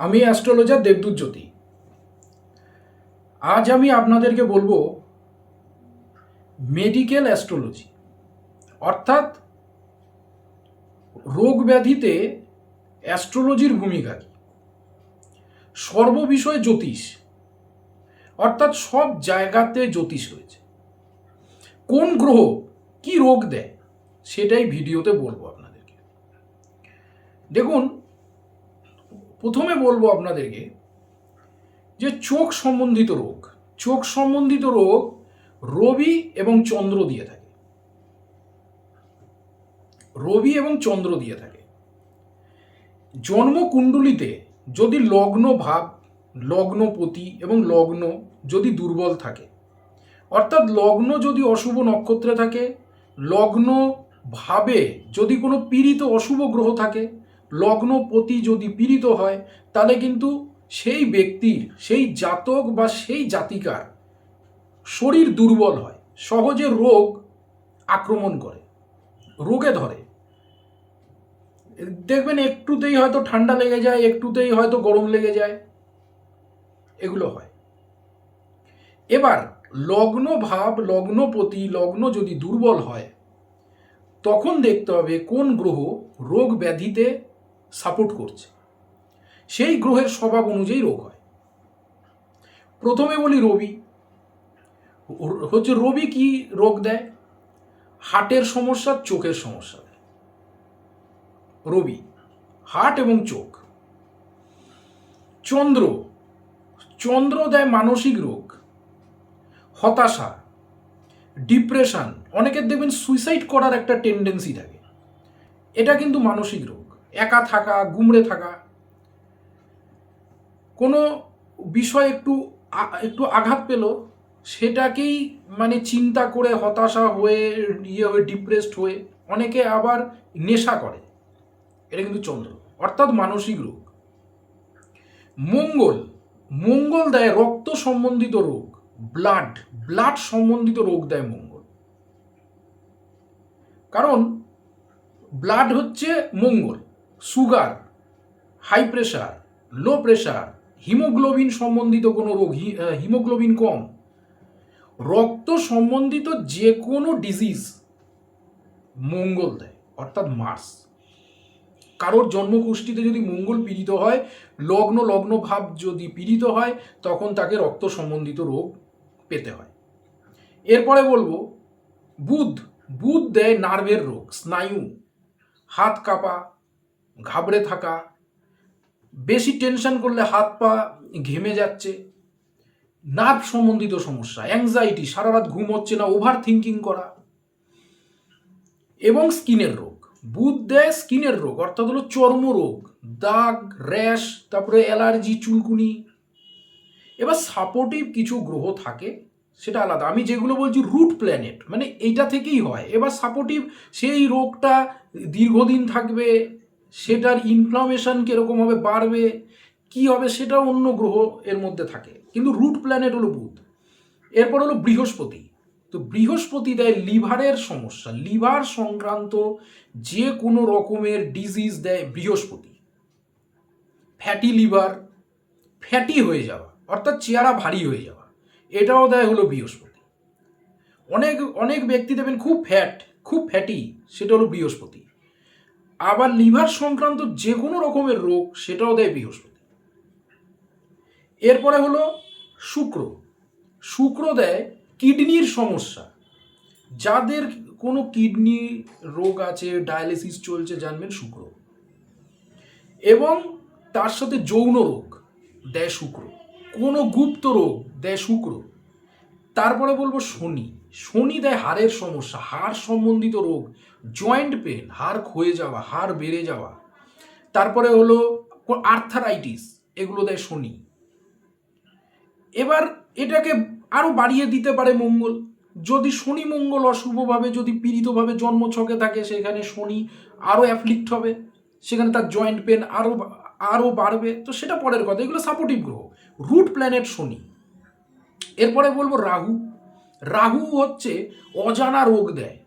আমি অ্যাস্ট্রোলজার দেবদূত জ্যোতি। আজ আমি আপনাদেরকে বলব মেডিকেল অ্যাস্ট্রোলজি অর্থাৎ রোগ ব্যাধিতে অ্যাস্ট্রোলজির ভূমিকা কী? সর্ববিষয়ে জ্যোতিষ। অর্থাৎ সব জায়গাতে জ্যোতিষ রয়েছে। কোন গ্রহ কি রোগ দেয়, সেটাই ভিডিওতে বলব আপনাদেরকে। দেখুন প্রথমে বলব আপনাদেরকে যে চোখ সম্বন্ধিত রোগ, চোখ সম্বন্ধিত রোগ রবি এবং চন্দ্র দিয়ে থাকে। রবি এবং চন্দ্র দিয়ে থাকে। জন্মকুণ্ডলিতে যদি লগ্ন ভাব, লগ্নপতি এবং লগ্ন যদি দুর্বল থাকে, অর্থাৎ লগ্ন যদি অশুভ নক্ষত্রে থাকে, লগ্ন ভাবে যদি কোনো পীড়িত অশুভ গ্রহ থাকে লগ্নপতি যদি পীড়িত হয়, তাহলে কিন্তু সেই ব্যক্তির, সেই জাতক বা সেই জাতিকার শরীর দুর্বল হয়, সহজে রোগ আক্রমণ করে, রোগে ধরে। দেখবেন একটুতেই হয়তো ঠান্ডা লেগে যায়, একটুতেই হয়তো গরম লেগে যায়, এগুলো হয়। এবার লগ্ন ভাব লগ্নপতি লগ্ন যদি দুর্বল হয়, তখন দেখতে হবে কোন গ্রহ রোগ ব্যাধিতে সাপোর্ট করছে। সেই গ্রহের স্বভাব অনুযায়ী রোগ হয়। প্রথমে বলি রবি। হচ্ছে রবি কি রোগ দেয়? হার্টের সমস্যা, চোখের সমস্যা দেয়। রবি, হার্ট এবং চোখ। চন্দ্র চন্দ্র দেয় মানসিক রোগ। হতাশা, ডিপ্রেশন অনেকের দেখবেন সুইসাইড করার একটা টেন্ডেন্সি থাকে। এটা কিন্তু মানসিক রোগ। একা থাকা, গুমড়ে থাকা। কোনো বিষয় একটু একটু আঘাত পেল, সেটাকেই মানে চিন্তা করে হতাশা হয়ে ইয়ে হয়ে ডিপ্রেসড হয়ে অনেকে আবার নেশা করে। এটা কিন্তু চন্দ্র, অর্থাৎ মানসিক রোগ। মঙ্গল মঙ্গল দেয় রক্ত সম্বন্ধিত রোগ ব্লাড ব্লাড সম্বন্ধিত রোগ দেয় মঙ্গল। কারণ ব্লাড হচ্ছে Mangal. Sugar, high pressure, low pressure, haemoglobin সম্বন্ধিত কোনো রোগ হিমোগ্লোবিন কম। রক্ত সম্বন্ধিত যে কোনো ডিজিজ মঙ্গল দেয়, অর্থাৎ মার্স কারোর জন্মকুষ্ঠিতে যদি মঙ্গল পীড়িত হয়, লগ্ন লগ্ন ভাব যদি পীড়িত হয়, তখন তাকে রক্ত সম্বন্ধিত রোগ পেতে হয়। এরপরে বলব, বুধ। বুধ দেয় নার্ভের রোগ, স্নায়ু। হাত কাঁপা ঘাবড়ে থাকা, বেশি টেনশন করলে হাত পা ঘেমে যাচ্ছে নার্ভ সম্বন্ধিত সমস্যা অ্যাংজাইটি সারা রাত ঘুম হচ্ছে না ওভার থিঙ্কিং করা এবং স্কিনের রোগ। বুধ দেয় স্কিনের রোগ, অর্থাৎ হলো চর্মরোগ দাগ, র্যাশ, তারপরে অ্যালার্জি, চুলকুনি। এবার সাপোর্টিভ কিছু গ্রহ থাকে, সেটা আলাদা। আমি যেগুলো বলছি রুট প্ল্যানেট মানে এইটা থেকেই হয়। এবার সাপোর্টিভ সেই রোগটা দীর্ঘদিন থাকবে সেটার ইনফ্লামেশন কীরকমভাবে বাড়বে, কি হবে সেটা অন্য গ্রহ এর মধ্যে থাকে। কিন্তু রুট প্ল্যানেট হলো বুধ, এরপর হলো বৃহস্পতি। তো বৃহস্পতি দেয় লিভারের সমস্যা, লিভার সংক্রান্ত যে কোনো রকমের ডিজিজ দেয় বৃহস্পতি। ফ্যাটি লিভার ফ্যাটি হয়ে যাওয়া, অর্থাৎ চেহারা ভারী হয়ে যাওয়া, এটাও দেয় হলো বৃহস্পতি। অনেক অনেক ব্যক্তি দেবেন খুব ফ্যাট খুব ফ্যাটি সেটা হলো বৃহস্পতি। আবার লিভার সংক্রান্ত যে কোনো রকমের রোগ সেটাও দেয় বৃহস্পতি। এরপরে হলো শুক্র। শুক্র দেয় কিডনির সমস্যা। যাদের কোনো কিডনি রোগ আছে, ডায়ালিসিস চলছে, জানবেন শুক্র। এবং তার সাথে যৌন রোগ দেয় শুক্র। কোনো গুপ্ত রোগ দেয় শুক্র। তারপরে বলব শনি। শনি দেয় হাড়ের সমস্যা, হাড় সম্বন্ধিত রোগ জয়েন্ট পেন হাড় ক্ষয়ে যাওয়া, হাড় বেড়ে যাওয়া। তারপরে হলো আর্থারাইটিস এগুলো দেয় শনি। এবার এটাকে আরও বাড়িয়ে দিতে পারে মঙ্গল। যদি শনি মঙ্গল অশুভভাবে, যদি পীড়িতভাবে জন্মছকে থাকে, সেখানে শনি আরও অ্যাফ্লিক্ট হবে। সেখানে তার জয়েন্ট পেন আরও আরও বাড়বে। তো সেটা পরের কথা। এগুলো সাপোর্টিভ গ্রহ। Root planet Shani. এরপরে বলব রাহু। রাহু হচ্ছে অজানা রোগ দেয়।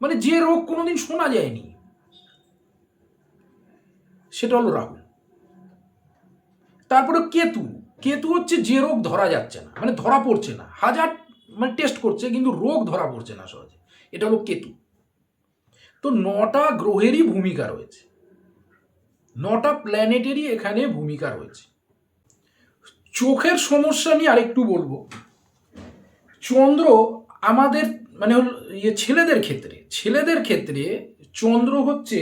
মানে যে রোগ কোনোদিন শোনা যায়নি, সেটা হলো রাহু। তারপরে কেতু। কেতু হচ্ছে যে রোগ ধরা যাচ্ছে না মানে ধরা পড়ছে না। হাজার মানে টেস্ট করছে, কিন্তু রোগ ধরা পড়ছে না সহজে। এটা হলো কেতু। তো নটা গ্রহেরই ভূমিকা রয়েছে। নটা প্ল্যানেটেরই এখানে ভূমিকা রয়েছে। চোখের সমস্যা নিয়ে আরেকটু বলব। চন্দ্র আমাদের মানে ইয়ে ছেলেদের ক্ষেত্রে ছেলেদের ক্ষেত্রে চন্দ্র হচ্ছে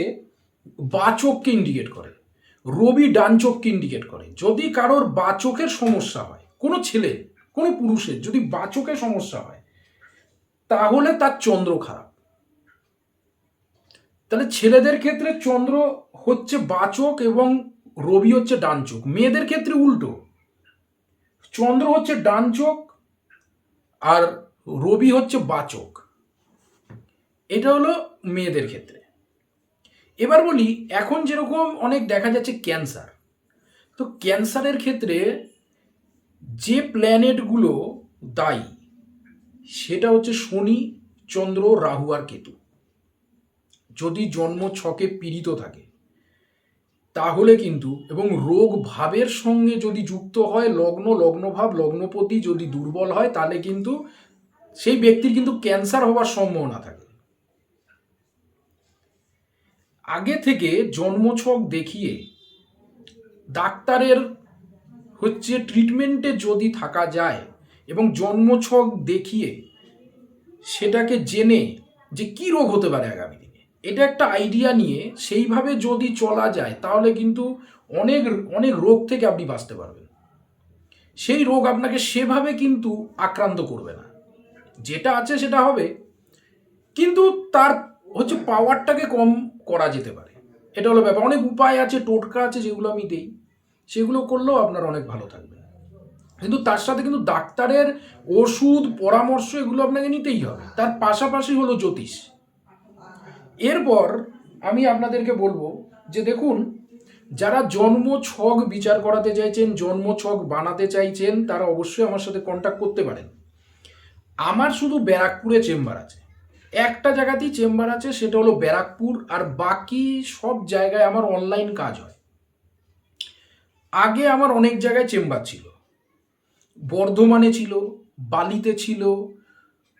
বাচককে ইন্ডিকেট করে, রবি ডান চোখকে ইন্ডিকেট করে। যদি কারোর বাচকের সমস্যা হয়, কোনো ছেলে, কোনো পুরুষের যদি বাচকের সমস্যা হয়, তাহলে তার চন্দ্র খারাপ। তাহলে ছেলেদের ক্ষেত্রে চন্দ্র হচ্ছে বাচক এবং রবি হচ্ছে ডান চোখ মেয়েদের ক্ষেত্রে উল্টো। চন্দ্র হচ্ছে ডান চোখ আর রবি হচ্ছে বাচক। এটা হলো মেয়েদের ক্ষেত্রে। এবার বলি, এখন যেরকম অনেক দেখা যাচ্ছে ক্যান্সার, তো ক্যান্সারের ক্ষেত্রে যে প্ল্যানেটগুলো দায়ী, সেটা হচ্ছে শনি, চন্দ্র, রাহু আর কেতু। যদি জন্ম ছকে পীড়িত থাকে তাহলে কিন্তু, এবং রোগ ভাবের সঙ্গে যদি যুক্ত হয়, লগ্ন, লগ্নভাব, লগ্নপতি যদি দুর্বল হয়, তাহলে কিন্তু সেই ব্যক্তির কিন্তু ক্যান্সার হওয়ার সম্ভাবনা থাকে। আগে থেকে জন্মছক দেখিয়ে ডাক্তারের হচ্ছে ট্রিটমেন্টে যদি থাকা যায়, এবং জন্মছক দেখিয়ে সেটাকে জেনে যে কি রোগ হতে পারে আগামী। এটা একটা আইডিয়া নিয়ে সেইভাবে যদি চলা যায়, তাহলে কিন্তু অনেক অনেক রোগ থেকে আপনি বাঁচতে পারবেন। সেই রোগ আপনাকে সেভাবে কিন্তু আক্রান্ত করবে না। যেটা আছে সেটা হবে। কিন্তু তার হচ্ছে পাওয়ারটাকে কম করা যেতে পারে। এটা হলো ব্যাপার। অনেক উপায় আছে, টোটকা আছে যেগুলো আমি দেই। সেগুলো করলেও আপনার অনেক ভালো থাকবে। কিন্তু তার সাথে কিন্তু ডাক্তারের ওষুধ, পরামর্শ এগুলো আপনাকে নিতেই হবে। তার পাশাপাশি হলো জ্যোতিষ। এরপর আমি আপনাদেরকে বলব যে দেখুন, যারা জন্ম ছক বিচার করাতে চাইছেন জন্ম ছক বানাতে চাইছেন, তারা অবশ্যই আমার সাথে কন্ট্যাক্ট করতে পারেন। আমার শুধু ব্যারাকপুরে চেম্বার আছে। একটা জায়গাতেই চেম্বার আছে, সেটা হলো ব্যারাকপুর, আর বাকি সব জায়গায় আমার অনলাইন কাজ হয়। আগে আমার অনেক জায়গায় চেম্বার ছিল। বর্ধমানে ছিল, বালিতে ছিল,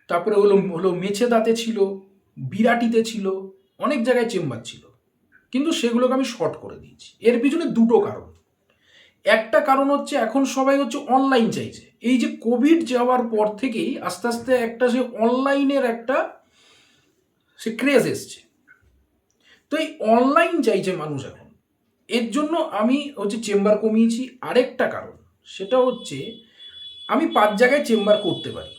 তারপরে হলো হলো মেছেদাতে ছিল বিরাটিতে ছিল, অনেক জায়গায় চেম্বার ছিল। কিন্তু সেগুলোকে আমি শর্ট করে দিয়েছি। এর পিছনে দুটো কারণ। একটা কারণ হচ্ছে এখন সবাই হচ্ছে অনলাইন চাইছে। এই যে কোভিড যাওয়ার পর থেকেই আস্তে আস্তে একটা সে অনলাইনের একটা সে ক্রেজ এসছে। তো এই অনলাইন চাইছে মানুষ এখন। এর জন্য আমি হচ্ছে চেম্বার কমিয়েছি। আরেকটা কারণ, সেটা হচ্ছে আমি পাঁচ জায়গায় চেম্বার করতে পারি।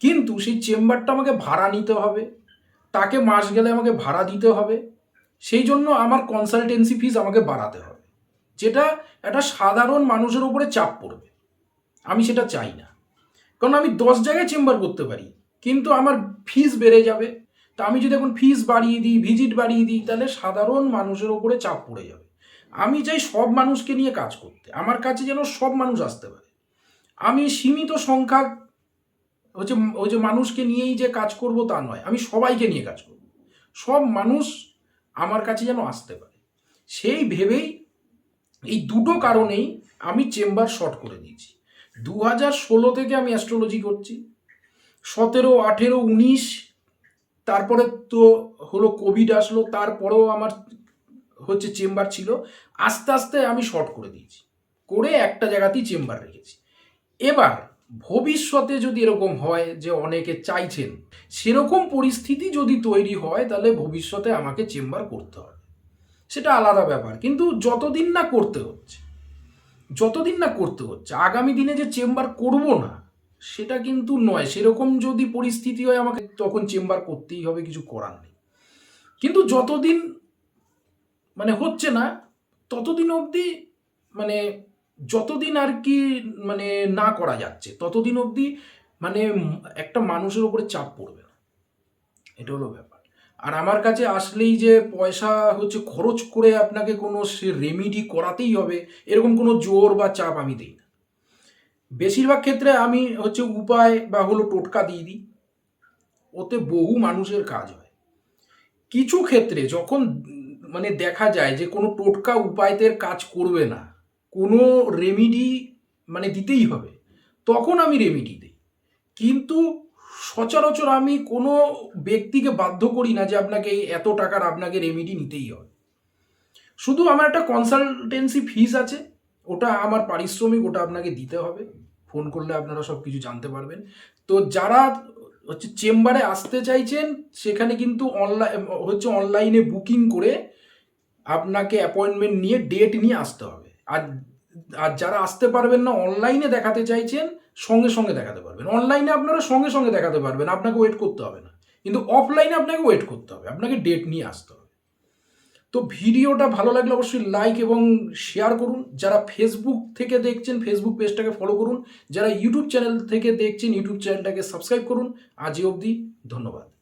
কিন্তু সেই চেম্বারটা আমাকে ভাড়া নিতে হবে। তাকে মাস গেলে আমাকে ভাড়া দিতে হবে। সেই জন্য আমার কনসালটেন্সি ফিস আমাকে বাড়াতে হবে। যেটা একটা সাধারণ মানুষের উপরে চাপ পড়বে। আমি সেটা চাই না। কারণ আমি দশ জায়গায় চেম্বার করতে পারি, কিন্তু আমার ফিস বেড়ে যাবে। তা আমি যদি এখন ফিস বাড়িয়ে দিই ভিজিট বাড়িয়ে দিই, তাহলে সাধারণ মানুষের ওপরে চাপ পড়ে যাবে। আমি চাই সব মানুষকে নিয়ে কাজ করতে। আমার কাছে যেন সব মানুষ আসতে পারে। আমি সীমিত সংখ্যা হচ্ছে ওই যে মানুষকে নিয়েই যে কাজ করব তা নয়, আমি সবাইকে নিয়ে কাজ করব। সব মানুষ আমার কাছে যেন আসতে পারে। সেই ভেবেই এই দুটো কারণেই আমি চেম্বার শর্ট করে দিয়েছি। দু হাজার ষোলো থেকে আমি অ্যাস্ট্রোলজি করছি, সতেরো, আঠেরো, উনিশ, তারপরে তো হলো কোভিড আসলো, তারপরেও আমার হচ্ছে চেম্বার ছিল, আস্তে আস্তে আমি শর্ট করে দিয়েছি। করে একটা জায়গাতেই চেম্বার রেখেছি। এবার ভবিষ্যতে যদি এরকম হয় যে অনেকে চাইছেন, সেরকম পরিস্থিতি যদি তৈরি হয়, তাহলে ভবিষ্যতে আমাকে চেম্বার করতে হবে। সেটা আলাদা ব্যাপার। কিন্তু যতদিন না করতে হচ্ছে, যতদিন না করতে হচ্ছে, আগামী দিনে যে চেম্বার করব না, সেটা কিন্তু নয়। সেরকম যদি পরিস্থিতি হয়, আমাকে তখন চেম্বার করতেই হবে, কিছু করার নেই। কিন্তু যতদিন মানে হচ্ছে না, ততদিন অবধি মানে যতদিন আর কি মানে না করা যাচ্ছে, ততদিন অবধি মানে একটা মানুষের উপরে চাপ পড়বে না। এটা হলো ব্যাপার। আর আমার কাছে আসলেই যে পয়সা হচ্ছে, খরচ করে আপনাকে কোনো সে রেমিডি করাতেই হবে, এরকম কোনো জোর বা চাপ আমি দিই না। বেশিরভাগ ক্ষেত্রে আমি হচ্ছে উপায় বা হলো টোটকা দিয়ে দিই। ওতে বহু মানুষের কাজ হয়। কিছু ক্ষেত্রে যখন মানে দেখা যায় যে কোনো টোটকা উপায়তের কাজ করবে না কোনো রেমিডি মানে দিতেই হবে। তখন আমি রেমিডি দিই। কিন্তু সচরাচর আমি কোনো ব্যক্তিকে বাধ্য করি না যে আপনাকে এত টাকার আপনাকে রেমিডি নিতেই হবে। শুধু আমার একটা কনসালটেন্সি ফিস আছে, ওটা আমার পারিশ্রমিক, ওটা আপনাকে দিতে হবে। ফোন করলে আপনারা সব কিছু জানতে পারবেন। তো যারা হচ্ছে চেম্বারে আসতে চাইছেন, সেখানে কিন্তু অনলাইন হচ্ছে অনলাইনে বুকিং করে আপনাকে অ্যাপয়েন্টমেন্ট নিয়ে ডেট নিয়ে আসতে হবে। আর আর যারা আসতে পারবেন না অনলাইনে দেখাতে চাইছেন, সঙ্গে সঙ্গে দেখাতে পারবেন। অনলাইনে আপনারা সঙ্গে সঙ্গে দেখাতে পারবেন, আপনাকে ওয়েট করতে হবে না। কিন্তু অফলাইনে আপনাকে ওয়েট করতে হবে, আপনাকে ডেট নিয়ে আসতে হবে। তো ভিডিওটা ভালো লাগলে অবশ্যই লাইক এবং শেয়ার করুন। যারা ফেসবুক থেকে দেখছেন ফেসবুক পেজটাকে ফলো করুন। যারা ইউটিউব চ্যানেল থেকে দেখছেন ইউটিউব চ্যানেলটাকে সাবস্ক্রাইব করুন। আজই অবধি, ধন্যবাদ।